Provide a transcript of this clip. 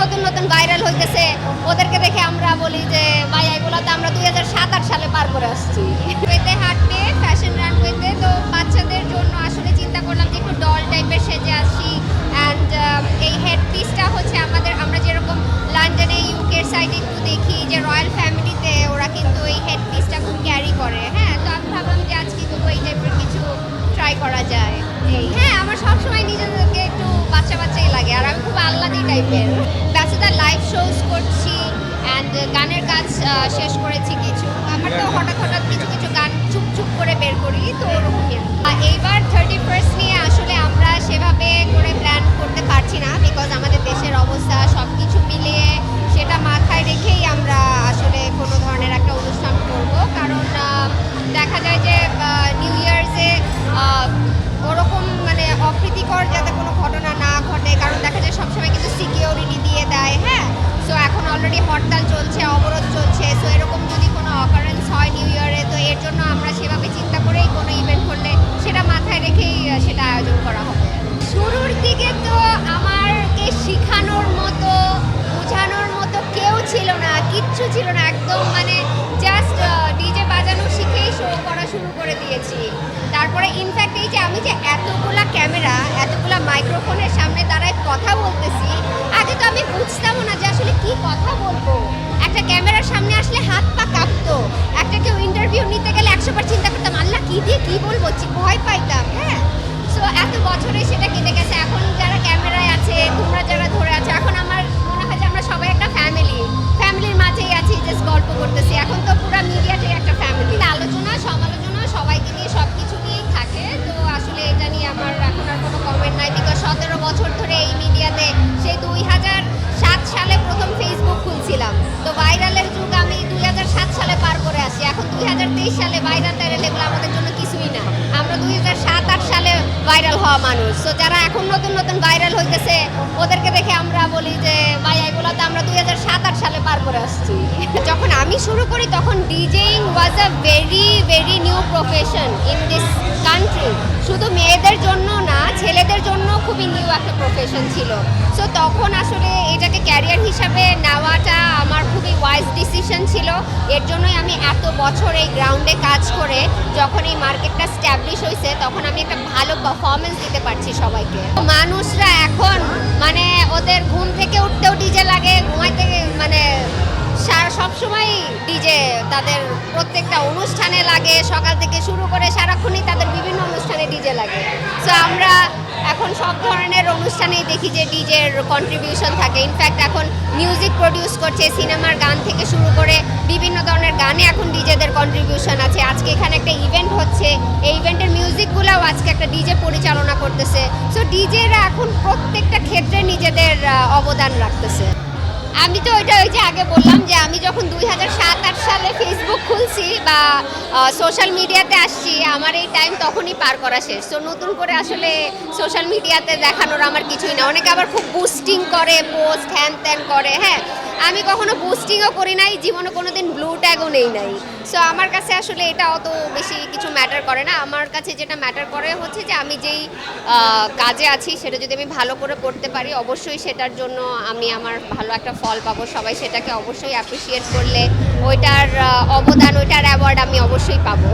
নতুন নতুন ভাইরাল হইতেছে ওদেরকে দেখে আমরা বলি যে ভাই এগুলো তো আমরা দুই হাজার সাত আট সালে পার করে আসছি। রানওয়েতে হাঁটতে ফ্যাশন রানওয়েতে তো বাচ্চাদের জন্য আসলে চিন্তা করলাম যে একটু ডল টাইপের সেজে আসি। অ্যান্ড এই হেড পিসটা হচ্ছে আমাদের আমরা যেরকম লন্ডনে ইউকের সাইডে একটু দেখি যে রয়্যাল ফ্যামিলিতে ওরা কিন্তু এই হেড পিসটা খুব ক্যারি করে। হ্যাঁ তো আমি ভাবলাম যে আজকে তবু এই টাইপের কিছু ট্রাই করা যায়। এই টাইপের। ব্যস্ততা লাইভ শোজ করছি অ্যান্ড গানের কাজ শেষ করেছি কিছু। আমার তো হঠাৎ হঠাৎ কিছু কিছু গান চুপ চুপ করে বের করি তো ওরকমই। এইবার থার্টি ফার্স্ট নিয়ে আসলে আমরা সেভাবে এর জন্য আমরা সেভাবে চিন্তা করেই কোনো ইভেন্ট করলে সেটা মাথায় রেখেই সেটা আয়োজন করা হবে। শুরুর দিকে তো আমারকে শেখানোর মতো, বোঝানোর মতো কেউ ছিল না, কিচ্ছু ছিল না, একদম মানে জাস্ট ডিজে বাজানো শিখেই শো করা শুরু করে দিয়েছি। তারপরে ইনফ্যাক্ট এই যে আমি যে এতগুলা ক্যামেরা এতগুলা মাইক্রোফোনের সামনে দাঁড়ায় কথা বলতেছি কি বলব ভয় পাইতাম হ্যাঁ। সো এত বছরে সেটা কেটে গেছে। এখন যারা ক্যামেরায় আছে, তোমরা যারা হওয়া মানুষ। তো যারা এখন নতুন নতুন ভাইরাল হইতেছে, ওদেরকে দেখে আমরা বলি যে, ভাই এগুলো তো আমরা দুই হাজার সাত আট সালে পার করে আসছি। যখন আমি শুরু করি, তখন DJing was a very very new profession in this country শুধু মেয়েদের জন্য না, ছেলেদের জন্য খুবই নিউ একটা প্রফেশন ছিল। সো তখন আসলে এটাকে ক্যারিয়ার হিসাবে নেওয়াটা আমার খুবই ওয়াইজ ডিসিশন ছিল। এর জন্যই আমি এত বছর এই গ্রাউন্ডে কাজ করে, যখন এই মার্কেটটা স্ট্যাবলিশ হয়েছে তখন আমি একটা ভালো পারফরমেন্স দিতে পারছি সবাইকে। মানুষরা এখন মানে ওদের ঘুম থেকে উঠতেও ডিজে লাগে, ঘুমাইতে মানে সবসময় ডিজে তাদের প্রত্যেকটা অনুষ্ঠানে লাগে, সকাল থেকে শুরু করে সারাক্ষণই তাদের বিভিন্ন অনুষ্ঠানে ডিজে লাগে। সো আমরা এখন সব ধরনের অনুষ্ঠানেই দেখি যে ডিজের কন্ট্রিবিউশন থাকে। ইনফ্যাক্ট এখন মিউজিক প্রডিউস করছে, সিনেমার গান থেকে শুরু করে বিভিন্ন ধরনের গানে এখন ডিজেদের কন্ট্রিবিউশন আছে। আজকে এখানে একটা ইভেন্ট হচ্ছে, এই ইভেন্টের মিউজিকগুলোও আজকে একটা ডিজে পরিচালনা করতেছে। সো ডিজেরা এখন প্রত্যেকটা ক্ষেত্রে নিজেদের অবদান রাখতেছে। আমি তো ওইটা ওই যে আগে বললাম যে আমি যখন দুই সোশ্যাল মিডিয়াতে আসছি, আমার এই টাইম তখনই পার করা শেষ। তো নতুন করে আসলে সোশ্যাল মিডিয়াতে দেখানোর আমার কিছুই না। অনেকে আবার খুব বুস্টিং করে পোস্ট হ্যান ত্যান করে হ্যাঁ? আমি কখনো বুস্টিংও করি নাই, জীবনে কোনো দিন ব্লু ট্যাগও নেই নাই। সো আমার কাছে আসলে এটা অত বেশি কিছু ম্যাটার করে না। আমার কাছে যেটা ম্যাটার করে হচ্ছে যে আমি যেই কাজে আছি, সেটা যদি আমি ভালো করে করতে পারি, অবশ্যই সেটার জন্য আমি আমার ভালো একটা ফল পাবো। সবাই সেটাকে অবশ্যই অ্যাপ্রিসিয়েট করলে ওইটার অবদান, ওইটার অ্যাওয়ার্ড আমি অবশ্যই পাবো।